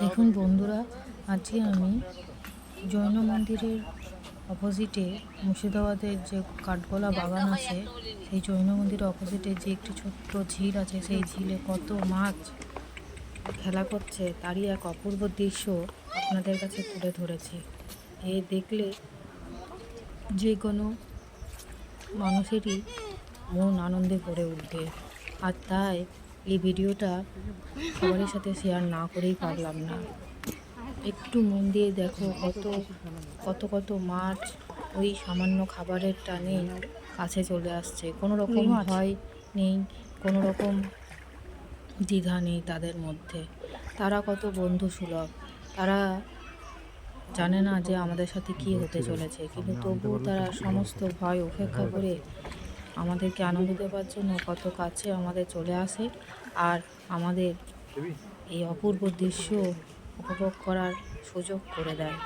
দেখুন বন্ধুরা, আজকে আমি জৈন মন্দিরের অপোজিটে মুর্শিদাবাদের যে কাঠগোলা বাগান আছে, সেই জৈন মন্দিরের অপোজিটে যে একটি ছোট্ট ঝিল আছে, সেই ঝিলে কত মাছ খেলা করছে, তারই এক অপূর্ব দৃশ্য আপনাদের কাছে তুলে ধরেছি। এ দেখলে যে কোনো মানুষেরই মন আনন্দে ভরে উঠবে। আর তাই এই ভিডিওটা সবারই সাথে শেয়ার না করেই পারলাম না। একটু মন দিয়ে দেখো কত কত কত মাছ ওই সামান্য খাবারের টানে কাছে চলে আসছে। কোনো রকম ভয় নেই কোনো রকম দ্বিধা নেই তাদের মধ্যে। তারা কত বন্ধু সুলভ। তারা জানে না যে আমাদের সাথে কী হতে চলেছে কিন্তু তবুও তারা সমস্ত ভয় উপেক্ষা করে আমাদেরকে আনন্দ দেওয়ার জন্য কত কাছে আমাদের চলে আসে আর আমাদের এই অপূর্ব দৃশ্য উপভোগ করার সুযোগ করে দেয়।